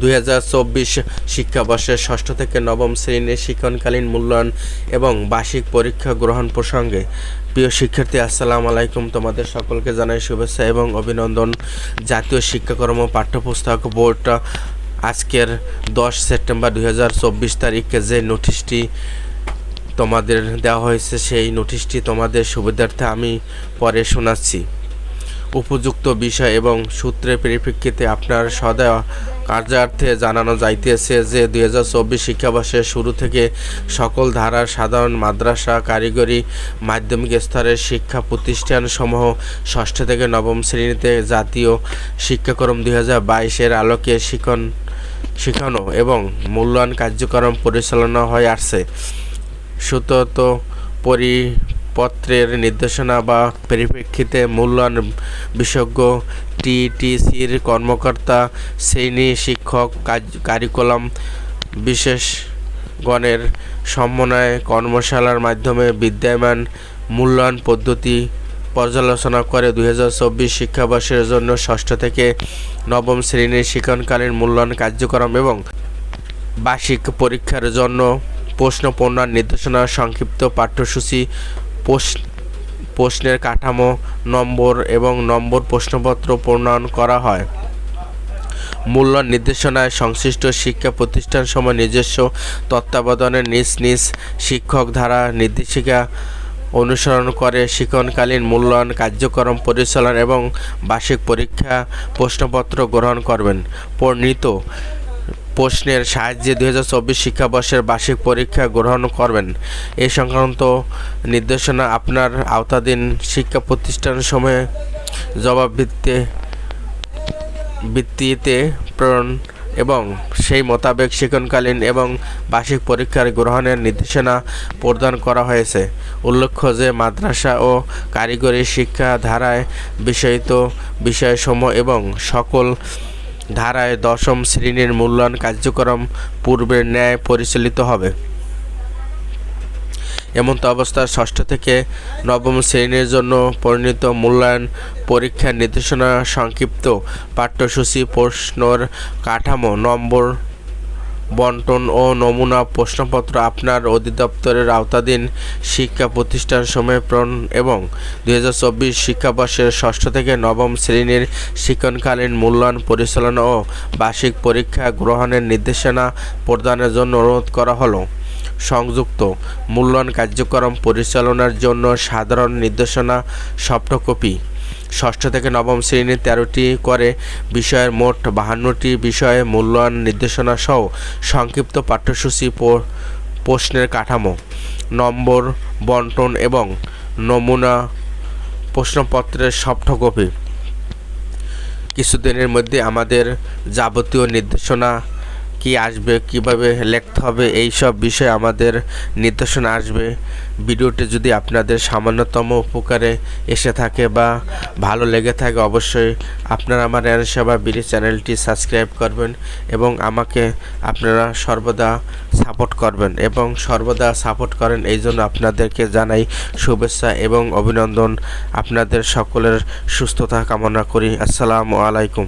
দুই হাজার চব্বিশ শিক্ষাবর্ষের ষষ্ঠ থেকে নবম শ্রেণির শিক্ষণকালীন মূল্যায়ন এবং বার্ষিক পরীক্ষা গ্রহণ প্রসঙ্গে। প্রিয় শিক্ষার্থী, আসসালামু আলাইকুম। তোমাদের সকলকে জানাই শুভেচ্ছা এবং অভিনন্দন। জাতীয় শিক্ষাকর্ম পাঠ্যপুস্তক বোর্ড আজকের দশ সেপ্টেম্বর দুই হাজার চব্বিশ তারিখে যে নোটিশটি তোমাদের দেওয়া হয়েছে, সেই নোটিশটি তোমাদের সুবিধার্থে আমি পরে শোনাচ্ছি। উপযুক্ত বিষয় এবং সূত্রের পরিপ্রেক্ষিতে আপনার সদা কার্যার্থে জানানো যাইতেছে যে দুই হাজার চব্বিশ শিক্ষাবর্ষের শুরু থেকে সকল ধারার সাধারণ মাদ্রাসা কারিগরি মাধ্যমিক স্তরের শিক্ষা প্রতিষ্ঠানসমূহ ষষ্ঠ থেকে নবম শ্রেণীতে জাতীয় শিক্ষাক্রম দুই হাজার বাইশের আলোকে শিখন, শিখানো এবং মূল্যায়ন কার্যক্রম পরিচালনা হয়ে আসছে। সুতত পরিপত্রের নির্দেশনা বা পরিপ্রেক্ষিতে মূল্যায়ন বিশেষজ্ঞ, টিটিসির কর্মকর্তা, শ্রেণি শিক্ষক কারিকুলাম বিশেষগণের সমন্বয়ে কর্মশালার মাধ্যমে বিদ্যমান মূল্যায়ন পদ্ধতি পর্যালোচনা করে দুই হাজার চব্বিশ শিক্ষাবর্ষের জন্য ষষ্ঠ থেকে নবম শ্রেণির শিক্ষণকালীন মূল্যায়ন কার্যক্রম এবং বার্ষিক পরীক্ষার জন্য প্রশ্ন পণ্যার নির্দেশনা, সংক্ষিপ্ত পাঠ্যসূচি প্রশ্নের কাঠামো, নম্বর এবং নম্বর প্রশ্নপত্র প্রণয়ন করা হয়। মূল্য নির্দেশনায় সংশ্লিষ্ট শিক্ষা প্রতিষ্ঠান সময় নিজস্ব তত্ত্বাবধানে নিজ নিজ শিক্ষক ধারা নির্দেশিকা অনুসরণ করে শিক্ষণকালীন মূল্যায়ন কার্যক্রম পরিচালনা এবং বার্ষিক পরীক্ষা প্রশ্নপত্র গ্রহণ করবেন। পরিণীত প্রশ্নের সাহায্যে দুই হাজার চব্বিশ শিক্ষাবর্ষের বার্ষিক পরীক্ষা গ্রহণ করবেন। এ সংক্রান্ত নির্দেশনা আপনার আওতাধীন শিক্ষা প্রতিষ্ঠান সময়ে জবাবভিত্তি ভিত্তিতে প্রেরণ এবং সেই মোতাবেক শিক্ষণকালীন এবং বার্ষিক পরীক্ষার গ্রহণের নির্দেশনা প্রদান করা হয়েছে। উল্লেখ্য যে, মাদ্রাসা ও কারিগরি শিক্ষা ধারায় বিষয়িত বিষয়সমূহ এবং সকল ধারায় দশম শ্রেণির মূল্যায়ন কার্যক্রম পূর্বের ন্যায় পরিচালিত হবে। এমন্ত অবস্থায় ষষ্ঠ থেকে নবম শ্রেণির জন্য পরিণত মূল্যায়ন পরীক্ষার নির্দেশনা সংক্ষিপ্ত পাঠ্যসূচি প্রশ্নর কাঠামো নম্বর বন্টন ও নমুনা প্রশ্নপত্র আপনার অধিদপ্তরের আওতাধীন শিক্ষা প্রতিষ্ঠান সময় প্রেরণ এবং দুই হাজার চব্বিশ শিক্ষাবর্ষের ষষ্ঠ থেকে নবম শ্রেণির শিক্ষণকালীন মূল্যায়ন পরিচালনা ও বার্ষিক পরীক্ষা গ্রহণের নির্দেশনা প্রদানের জন্য অনুরোধ করা হলো। সংযুক্ত মূল্যায়ন কার্যক্রম পরিচালনার জন্য সাধারণ নির্দেশনা সফট কপি ষষ্ঠ থেকে নবম শ্রেণির তেরোটি করে বিষয়ের মোট বাহান্নটি বিষয়ে মূল্যায়ন নির্দেশনা সহ সংক্ষিপ্ত পাঠ্যসূচি প্রশ্নের কাঠামো, নম্বর, বন্টন এবং নমুনা প্রশ্নপত্রের সফট কপি কিছুদিনের মধ্যে আমাদের যাবতীয় নির্দেশনা কি আসবে, কীভাবে লিখতে হবে এই সব বিষয়ে আমাদের নির্দেশনা আসবে। ভিডিওটি যদি আপনাদের সামান্যতম উপকারে এসে থাকে বা ভালো লেগে থাকে, অবশ্যই আপনারা আমার সেবা বিডি চ্যানেলটি সাবস্ক্রাইব করবেন এবং আমাকে আপনারা সর্বদা সাপোর্ট করবেন এবং সর্বদা সাপোর্ট করেন, এই জন্য আপনাদেরকে জানাই শুভেচ্ছা এবং অভিনন্দন। আপনাদের সকলের সুস্থতা কামনা করি। আসসালামু আলাইকুম।